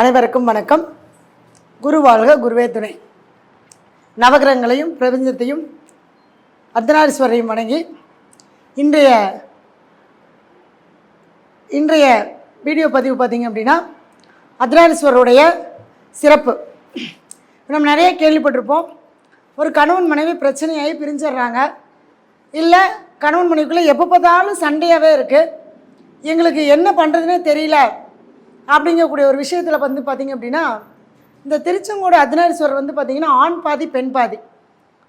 அனைவருக்கும் வணக்கம். குரு வாழ்க குருவே துணை. நவகிரகங்களையும் பிரபஞ்சத்தையும் அர்த்தநாரீஸ்வரையும் வணங்கி இன்றைய இன்றைய வீடியோ பதிவு பார்த்தீங்க அப்படின்னா அர்த்தநாரீஸ்வரருடைய சிறப்பு. நம்ம நிறைய கேள்விப்பட்டிருப்போம். ஒரு கணவன் மனைவி பிரச்சனையாகி பிரிஞ்சிடுறாங்க. இல்லை கணவன் மனைவிக்குள்ளே எப்போ பார்த்தாலும் சண்டையாகவே இருக்குது எங்களுக்கு என்ன பண்ணுறதுனே தெரியல. அப்படிங்கக்கூடிய ஒரு விஷயத்தில் வந்து பார்த்திங்க அப்படின்னா இந்த திருச்செங்கோடு அர்த்தநாரீஸ்வரர் வந்து பார்த்திங்கன்னா ஆண் பாதி பெண் பாதி.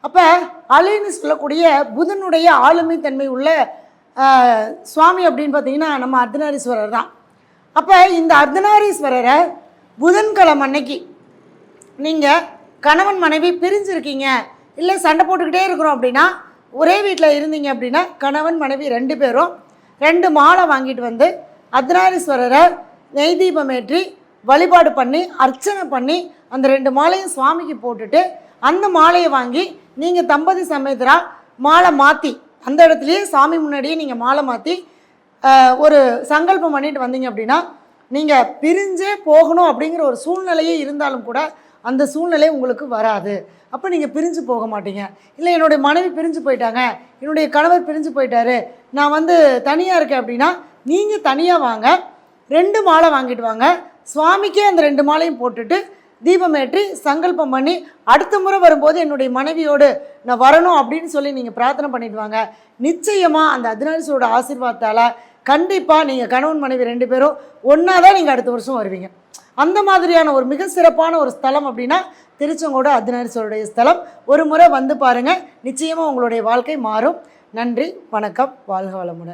அப்போ அலைன்னு சொல்லக்கூடிய புதனுடைய ஆளுமை தன்மை உள்ள சுவாமி அப்படின்னு பார்த்தீங்கன்னா நம்ம அர்த்தநாரீஸ்வரர் தான். அப்போ இந்த அர்த்தநாரீஸ்வரரை புதன்கிழமை அன்னைக்கு நீங்கள் கணவன் மனைவி பிரிஞ்சிருக்கீங்க இல்லை சண்டை போட்டுக்கிட்டே இருக்கிறோம் அப்படின்னா ஒரே வீட்டில் இருந்தீங்க அப்படின்னா கணவன் மனைவி ரெண்டு பேரும் ரெண்டு மாலை வாங்கிட்டு வந்து அர்த்தநாரீஸ்வரரை நெய் தீபம் ஏற்றி வழிபாடு பண்ணி அர்ச்சனை பண்ணி அந்த ரெண்டு மாலையும் சுவாமிக்கு போட்டுட்டு அந்த மாலையை வாங்கி நீங்கள் தம்பதி சமேதரா மாலை மாற்றி அந்த இடத்துலையே சாமி முன்னாடியே நீங்கள் மாலை மாற்றி ஒரு சங்கல்பம் பண்ணிட்டு வந்தீங்க அப்படின்னா நீங்கள் பிரிஞ்சே போகணும் அப்படிங்கிற ஒரு சூழ்நிலையே இருந்தாலும் கூட அந்த சூழ்நிலை உங்களுக்கு வராது. அப்போ நீங்கள் பிரிஞ்சு போக மாட்டீங்க. இல்லை என்னுடைய மனைவி பிரிஞ்சு போயிட்டாங்க என்னுடைய கணவர் பிரிஞ்சு போயிட்டாரு நான் வந்து தனியாக இருக்கேன் அப்படின்னா நீங்கள் தனியாக வாங்க ரெண்டு மாலை வாங்கிட்டு வாங்க. சுவாமிக்கே அந்த ரெண்டு மாலையும் போட்டுட்டு தீபம் ஏற்றி சங்கல்பம் பண்ணி அடுத்த முறை வரும்போது என்னுடைய மனைவியோடு நான் வரணும் அப்படின்னு சொல்லி நீங்கள் பிரார்த்தனை பண்ணிடுவாங்க நிச்சயமாக அந்த அதினாரிசோட ஆசீர்வாதத்தால் கண்டிப்பாக நீங்கள் கணவன் மனைவி ரெண்டு பேரும் ஒன்றா தான் நீங்கள் அடுத்த வருஷம் வருவீங்க. அந்த மாதிரியான ஒரு மிக சிறப்பான ஒரு ஸ்தலம் அப்படின்னா திருச்செங்கோடு அர்த்தநாரீஸ்வருடைய ஸ்தலம். ஒரு முறை வந்து பாருங்கள் நிச்சயமாக உங்களுடைய வாழ்க்கை மாறும். நன்றி வணக்கம். வாழ்க வளமுடன்.